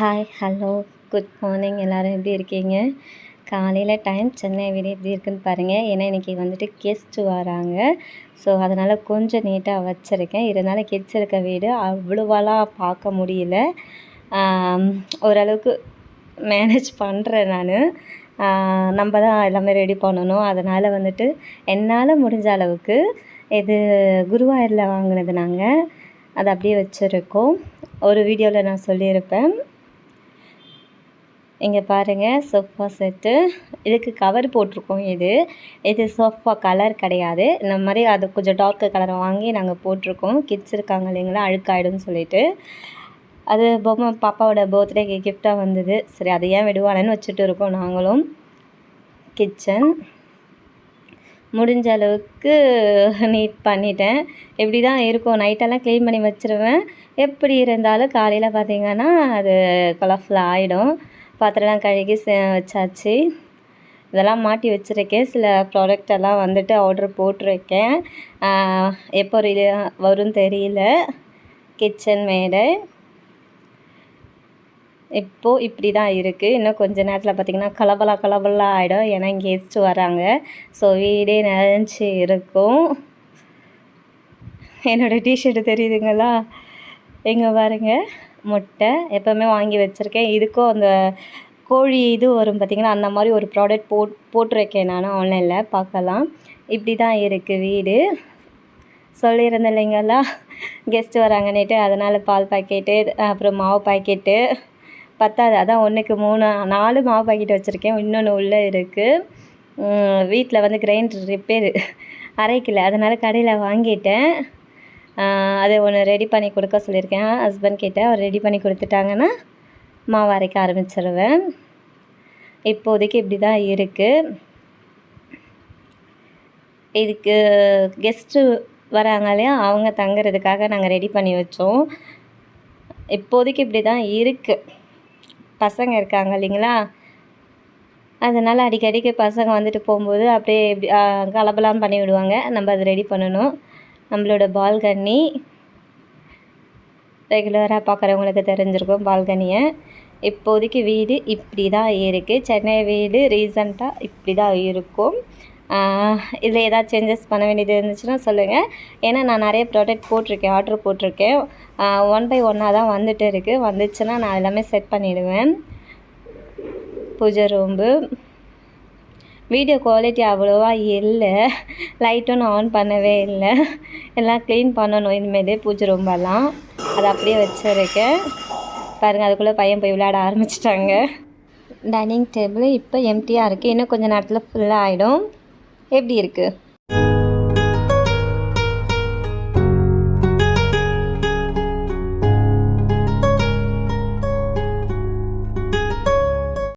Hi hello good morning எல்லோரும் எப்படி இருக்கீங்க? காலையில் டைம் சென்னை வீடு எப்படி இருக்குன்னு பாருங்கள் ஏன்னா இன்றைக்கி வந்துட்டு கெஸ்ட்டு வராங்க. ஸோ அதனால் கொஞ்சம் நீட்டாக வச்சுருக்கேன். இருந்தாலும் கெஸ்ட் இருக்க வீடு அவ்வளோவாலாம் பார்க்க முடியல. ஓரளவுக்கு மேனேஜ் பண்ணுறேன் நான். நம்ம தான் எல்லாமே ரெடி பண்ணணும். அதனால் வந்துட்டு என்னால் முடிஞ்ச அளவுக்கு இது குருவாயூரில் வாங்கினது நாங்கள் அதை அப்படியே வச்சுருக்கோம். ஒரு வீடியோவில் நான் சொல்லியிருப்பேன். இங்கே பாருங்கள் சோஃபா செட்டு இதுக்கு கவர் போட்டிருக்கோம் இது. இது சோஃபா கலர் கிடையாது. இந்த மாதிரி அது கொஞ்சம் டார்க்கு கலரை வாங்கி நாங்கள் போட்டிருக்கோம். கிட்ஸ் இருக்காங்க இல்லைங்களா அழுக்காயிடும்னு சொல்லிட்டு. அது பொம்மை பாப்பாவோட பர்த்டேக்கு கிஃப்டாக வந்தது. சரி அதை ஏன் விடுவானேன்னு வச்சுட்டு இருக்கோம் நாங்களும். கிச்சன் முடிஞ்ச அளவுக்கு நீட் பண்ணிட்டேன். இப்படி தான் இருக்கும் நைட்டெல்லாம் க்ளீன் பண்ணி வச்சுருவேன். எப்படி இருந்தாலும் காலையில் பார்த்திங்கன்னா அது கலர்ஃபுல்லாக ஆகிடும் பாத்திரம்லாம் கழுகி வச்சாச்சு. இதெல்லாம் மாட்டி வச்சுருக்கேன். சில ப்ராடக்ட் எல்லாம் வந்துட்டு ஆர்டர் போட்டிருக்கேன். எப்போ ரிலீ வரும்னு தெரியல. கிச்சன் மேடை. இப்போது இப்படி தான் இருக்குது இன்னும் கொஞ்ச நேரத்தில் பார்த்திங்கன்னா கலபலா கலபலா ஆகிடும் ஏன்னா கெஸ்ட்டு வராங்க. ஸோ வீடே நிறைஞ்சி இருக்கும். என்னோடய டிஷர்ட்டு தெரியுதுங்களா? எங்கே பாருங்க. முட்டை எப்போவுமே வாங்கி வச்சுருக்கேன். இதுக்கும் அந்த கோழி இது வரும் பார்த்திங்கன்னா அந்த மாதிரி ஒரு ப்ராடக்ட் போட் போட்டிருக்கேன் நான் ஆன்லைனில் பார்க்கலாம். இப்படி தான் இருக்குது வீடு. சொல்லியிருந்தேன் இல்லைங்களா? கெஸ்ட்டு வராங்கன்னுட்டு அதனால் பால் பாக்கெட்டு அப்புறம் மாவு பாக்கெட்டு பத்தாது அதான் ஒன்றுக்கு மூணு நாலு மாவு பாக்கெட் வச்சுருக்கேன். இன்னொன்று உள்ளே இருக்குது வீட்டில் வந்து கிரைண்டர் ரிப்பேர் அரைக்கல. அதனால் கடையில் வாங்கிட்டேன். அதை ஒன்று ரெடி பண்ணி கொடுக்க சொல்லியிருக்கேன். ஹஸ்பண்ட் கிட்ட அவர் ரெடி பண்ணி கொடுத்துட்டாங்கன்னா மாவு அரைக்க ஆரம்பிச்சிருவேன். இப்போதைக்கு இப்படி தான் இருக்குது இதுக்கு கெஸ்ட்டு வராங்க இல்லையா அவங்க தங்குறதுக்காக நாங்கள் ரெடி பண்ணி வச்சோம். இப்போதைக்கு இப்படி தான் இருக்குது பசங்க இருக்காங்க இல்லைங்களா அதனால் அடிக்கடிக்கு பசங்க வந்துட்டு போகும்போது அப்படியே இப்படி கலபலாம் பண்ணி விடுவாங்க. நம்ம அதை ரெடி பண்ணணும். நம்மளோட பால்கனி ரெகுலராக பார்க்குறவங்களுக்கு தெரிஞ்சிருக்கும் பால்கனியை. இப்போதைக்கு வீடு இப்படி தான் இருக்குது சென்னை வீடு ரீசண்டாக இப்படி தான் இருக்கும் இதில் ஏதாவது சேஞ்சஸ் பண்ண வேண்டியது இருந்துச்சுன்னா சொல்லுங்கள் ஏன்னா நான் நிறைய ப்ராடக்ட் போட்டிருக்கேன் ஆர்டர் போட்டிருக்கேன். ஒன் பை ஒன்னாக தான் வந்துட்டு இருக்குது வந்துச்சுன்னா நான் எல்லாமே செட் பண்ணிவிடுவேன் பூஜை ரூம்பு வீடியோ குவாலிட்டி அவ்வளோவா இல்லை. லைட்டும் நான் ஆன் பண்ணவே இல்லை. எல்லாம் க்ளீன் பண்ணணும். இனிமேல் பூஜை ரொம்பலாம். அதை அப்படியே வச்சுருக்கேன். பாருங்கள் அதுக்குள்ளே பையன் போய் விளையாட ஆரம்பிச்சிட்டாங்க. டைனிங் டேபிள் இப்போ எம்டியாக இருக்குது இன்னும் கொஞ்சம் நேரத்தில் ஃபுல்லாக ஆகிடும் எப்படி இருக்குது